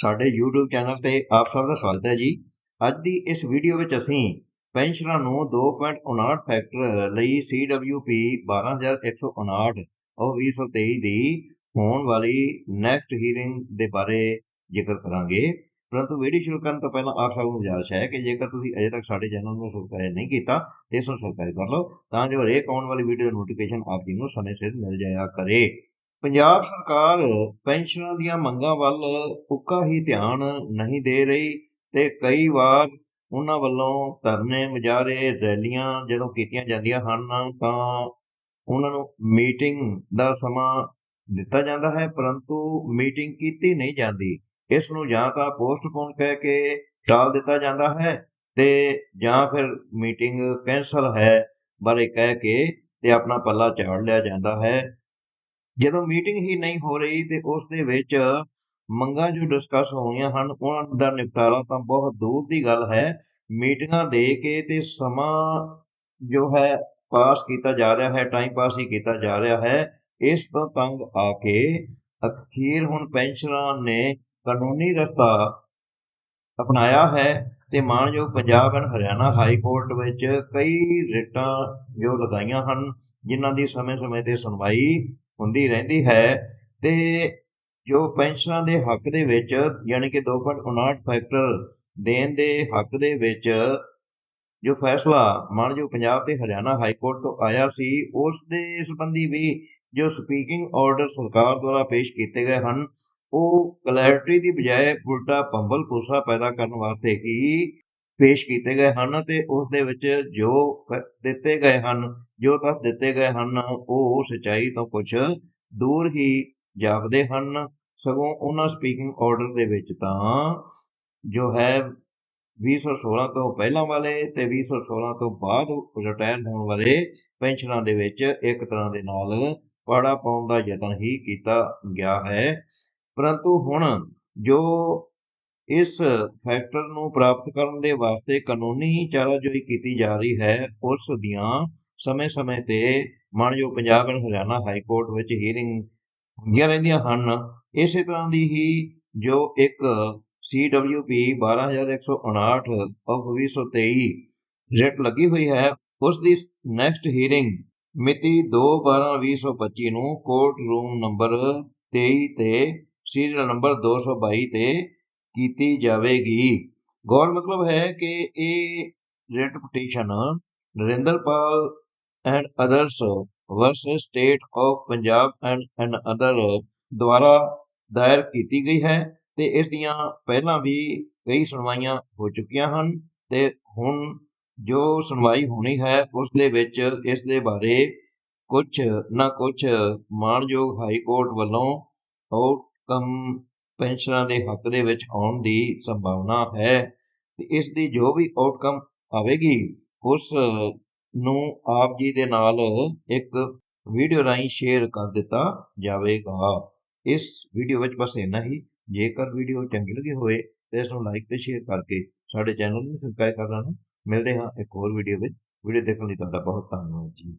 ਸਾਡੇ YouTube channel ਤੇ ਆਪ ਸਭ ਦਾ ਸਵਾਗਤ ਹੈ ਜੀ। ਅੱਜ ਦੀ ਇਸ ਵੀਡੀਓ ਵਿੱਚ ਅਸੀਂ ਪੈਨਸ਼ਨਰਾਂ ਨੂੰ 2.59 ਫੈਕਟਰ ਲਈ CWP 12159 ਉਹ 2023 ਦੀ ਹੋਣ ਵਾਲੀ ਨੈਕਸਟ ਹੀਅਰਿੰਗ ਦੇ ਬਾਰੇ ਜ਼ਿਕਰ ਕਰਾਂਗੇ। ਪਰੰਤੂ ਵੀਡੀਓ ਸ਼ੁਰੂ ਕਰਨ ਤੋਂ ਪਹਿਲਾਂ ਆਪ ਸਭ ਨੂੰ ਗੁਜ਼ਾਰਿਸ਼ ਹੈ ਕਿ ਜੇਕਰ ਤੁਸੀਂ ਅਜੇ ਤੱਕ ਸਾਡੇ ਚੈਨਲ ਨੂੰ ਸਬਸਕ੍ਰਾਈਬ ਨਹੀਂ ਕੀਤਾ, ਇਸ ਨੂੰ ਸਬਸਕ੍ਰਾਈਬ ਕਰ ਲਓ, ਤਾਂ ਜੋ ਹਰੇਕ ਆਉਣ ਵਾਲੀ ਵੀਡੀਓ ਦਾ ਨੋਟੀਫਿਕੇਸ਼ਨ ਆਪ ਜੀ ਨੂੰ ਸਮੇਂ ਸਿਰ ਮਿਲ ਜਾਇਆ ਕਰੇ। ਪੰਜਾਬ ਸਰਕਾਰ ਪੈਨਸ਼ਨਾਂ ਦੀਆਂ ਮੰਗਾਂ ਵੱਲ ਉੱਕਾ ਹੀ ਧਿਆਨ ਨਹੀਂ ਦੇ ਰਹੀ ਤੇ ਕਈ ਵਾਰ ਉਹਨਾਂ ਵੱਲੋਂ ਧਰਨੇ ਮੁਜ਼ਾਹਰੇ ਰੈਲੀਆਂ ਜਦੋਂ ਕੀਤੀਆਂ ਜਾਂਦੀਆਂ ਹਨ ਤਾਂ ਉਹਨਾਂ ਨੂੰ ਮੀਟਿੰਗ ਦਾ ਸਮਾਂ ਦਿੱਤਾ ਜਾਂਦਾ ਹੈ, ਪਰੰਤੂ ਮੀਟਿੰਗ ਕੀਤੀ ਨਹੀਂ ਜਾਂਦੀ। ਇਸ ਨੂੰ ਜਾਂ ਤਾਂ ਪੋਸਟਪੋਨ ਕਹਿ ਕੇ ਟਾਲ ਦਿੱਤਾ ਜਾਂਦਾ ਹੈ ਤੇ ਜਾਂ ਫਿਰ ਮੀਟਿੰਗ ਕੈਂਸਲ ਹੈ ਬਾਰੇ ਕਹਿ ਕੇ ਤੇ ਆਪਣਾ ਪੱਲਾ ਝਾੜ ਲਿਆ ਜਾਂਦਾ ਹੈ। ਜਦੋਂ ਮੀਟਿੰਗ ਹੀ ਨਹੀਂ ਹੋ ਰਹੀ ਤੇ ਉਸ ਦੇ ਵਿੱਚ ਮੰਗਾਂ ਜੋ ਡਿਸਕਸ ਹੋਈਆਂ ਹਨ, ਉਹਨਾਂ ਦਾ ਨਿਪਟਾਰਾ ਤਾਂ ਬਹੁਤ ਦੂਰ ਦੀ ਗੱਲ ਹੈ। ਮੀਟਿੰਗਾਂ ਦੇ ਕੇ ਤੇ ਸਮਾਂ ਜੋ ਹੈ ਪਾਸ ਕੀਤਾ ਜਾ ਰਿਹਾ ਹੈ ਟਾਈਮ ਪਾਸ ਹੀ ਕੀਤਾ ਜਾ ਰਿਹਾ ਹੈ। ਇਸ ਤੋਂ ਤੰਗ ਆ ਕੇ ਅਖੀਰ ਹੁਣ ਪੈਨਸ਼ਨਰਾਂ ਨੇ ਕਾਨੂੰਨੀ ਰਸਤਾ ਅਪਣਾਇਆ ਹੈ ਤੇ ਮਾਨਯੋਗ Punjab and Haryana high court ਵਿੱਚ ਕਈ ਰਿਟਾਂ ਜੋ ਲਗਾਈਆਂ ਹਨ, ਜਿਨ੍ਹਾਂ ਦੀ ਸਮੇਂ-ਸਮੇਂ ਤੇ ਸੁਣਵਾਈ ਹੁੰਦੀ ਰਹਿੰਦੀ ਹੈ ਤੇ ਜੋ ਪੈਨਸ਼ਨਾਂ ਦੇ ਹੱਕ ਦੇ ਵਿੱਚ ਯਾਨੀ ਕਿ 2.59 ਫੈਕਟਰ ਦੇਣ ਦੇ ਹੱਕ ਦੇ ਵਿੱਚ ਜੋ ਫੈਸਲਾ ਮਾਨਯੋਗ ਪੰਜਾਬ ਤੇ ਹਰਿਆਣਾ ਹਾਈ ਕੋਰਟ ਤੋਂ ਆਇਆ ਸੀ, ਉਸ ਦੇ ਸੰਬੰਧੀ ਵੀ ਜੋ ਸਪੀਕਿੰਗ ਆਰਡਰ ਸਰਕਾਰ ਦੁਆਰਾ ਪੇਸ਼ ਕੀਤੇ ਗਏ ਹਨ, ਉਹ ਕਲੈਰਿਟੀ ਦੀ ਬਜਾਏ ਉਲਟਾ ਪੰਬਲ ਪੂਸਾ ਪੈਦਾ ਕਰਨ ਵਾਸਤੇ ਹੀ ਪੇਸ਼ ਕੀਤੇ ਗਏ ਹਨ ਤੇ ਉਸ ਦੇ ਵਿੱਚ ਜੋ ਦਿੱਤੇ ਗਏ ਹਨ, ਜੋ ਤੱਥ ਦਿੱਤੇ ਗਏ ਹਨ, ਉਹ ਸਚਾਈ ਤੋਂ ਕੁਝ ਦੂਰ ਹੀ ਜਾਪਦੇ ਹਨ। ਸਗੋਂ ਉਹਨਾਂ ਸਪੀਕਿੰਗ ਆਰਡਰ ਦੇ ਵਿੱਚ ਤਾਂ ਜੋ ਹੈ 2016 ਤੋਂ ਪਹਿਲਾਂ ਵਾਲੇ ਤੇ 2016 ਤੋਂ ਬਾਅਦ ਰਿਟਾਇਰ ਹੋਣ ਵਾਲੇ ਪੈਨਸ਼ਨਾਂ ਦੇ ਵਿੱਚ ਇੱਕ ਤਰ੍ਹਾਂ ਦੇ ਨਾਲ ਪਾੜਾ ਪਾਉਣ ਦਾ ਯਤਨ ਹੀ ਕੀਤਾ ਗਿਆ ਹੈ। ਪਰੰਤੂ ਹੁਣ ਜੋ ਇਸ ਫੈਕਟਰ ਨੂੰ ਪ੍ਰਾਪਤ ਕਰਨ ਦੇ ਵਾਸਤੇ ਕਾਨੂੰਨੀ ਚਾਰਾਜੋਈ ਕੀਤੀ ਜਾ ਰਹੀ ਹੈ। ਉਸ ਦੀਆਂ ਸਮੇਂ-ਸਮੇਂ ਤੇ ਮਾਨਯੋਗ Punjab and Haryana high court ਵਿੱਚ ਹੀਅਰਿੰਗ ਹੁੰਦੀਆਂ ਰਹਿੰਦੀਆਂ ਹਨ। ਇਸੇ ਤਰ੍ਹਾਂ ਦੀ ਹੀ ਜੋ ਇੱਕ CWP 12159 ਆਫ 2023 ਰਿਟ ਲੱਗੀ ਹੋਈ ਹੈ, ਉਸ ਦੀ ਨੈਕਸਟ ਹੀਅਰਿੰਗ ਮਿਤੀ 2/12/2025 ਨੂੰ ਕੋਰਟ ਰੂਮ ਨੰਬਰ 23 ਤੇ ਸੀਰੀਅਲ ਨੰਬਰ 222 ਤੇ ਕੀਤੀ ਜਾਵੇਗੀ। ਗੌਰ ਮਤਲਬ ਹੈ ਕਿ ਇਹ writ Narinderpal and others versus state of Punjab and and other ਦੁਆਰਾ ਦਾਇਰ ਕੀਤੀ ਗਈ ਹੈ ਤੇ ਇਸ ਦੀਆਂ ਪਹਿਲਾਂ ਵੀ ਕਈ ਸੁਣਵਾਈਆਂ ਹੋ ਚੁੱਕੀਆਂ ਹਨ ਤੇ ਹੁਣ ਜੋ ਸੁਣਵਾਈ ਹੋਣੀ ਹੈ ਉਸ ਦੇ ਵਿੱਚ ਇਸ ਦੇ ਬਾਰੇ ਕੁਝ ਨਾ ਕੁਝ ਮਾਨਯੋਗ ਹਾਈ ਕੋਰਟ ਵੱਲੋਂ ਆਊਟਕਮ ਪੈਨਸ਼ਨਾਂ ਦੇ ਹੱਕ ਦੇ ਵਿੱਚ ਆਉਣ ਦੀ ਸੰਭਾਵਨਾ ਹੈ ਤੇ ਇਸ ਦੀ ਜੋ ਵੀ ਆਊਟਕਮ ਆਵੇਗੀ, ਉਸ ਨੂੰ ਆਪ ਜੀ ਦੇ ਨਾਲ ਇੱਕ ਵੀਡੀਓ ਰਾਹੀਂ ਸ਼ੇਅਰ ਕਰ ਦਿੱਤਾ ਜਾਵੇਗਾ। ਇਸ ਵੀਡੀਓ ਵਿੱਚ ਬਸ ਇੰਨਾ ਹੀ। ਜੇਕਰ ਵੀਡੀਓ ਚੰਗੀ ਲੱਗੀ ਹੋਵੇ ਤੇ ਇਸ ਨੂੰ ਲਾਈਕ ਤੇ ਸ਼ੇਅਰ ਕਰਕੇ ਸਾਡੇ ਚੈਨਲ ਨੂੰ ਸਬਸਕ੍ਰਾਈਬ ਕਰ ਲੈਣਾ ਮਿਲਦੇ ਹਾਂ ਇੱਕ ਹੋਰ ਵੀਡੀਓ ਵਿੱਚ। ਵੀਡੀਓ ਦੇਖਣ ਲਈ ਤੁਹਾਡਾ ਬਹੁਤ ਧੰਨਵਾਦ ਜੀ।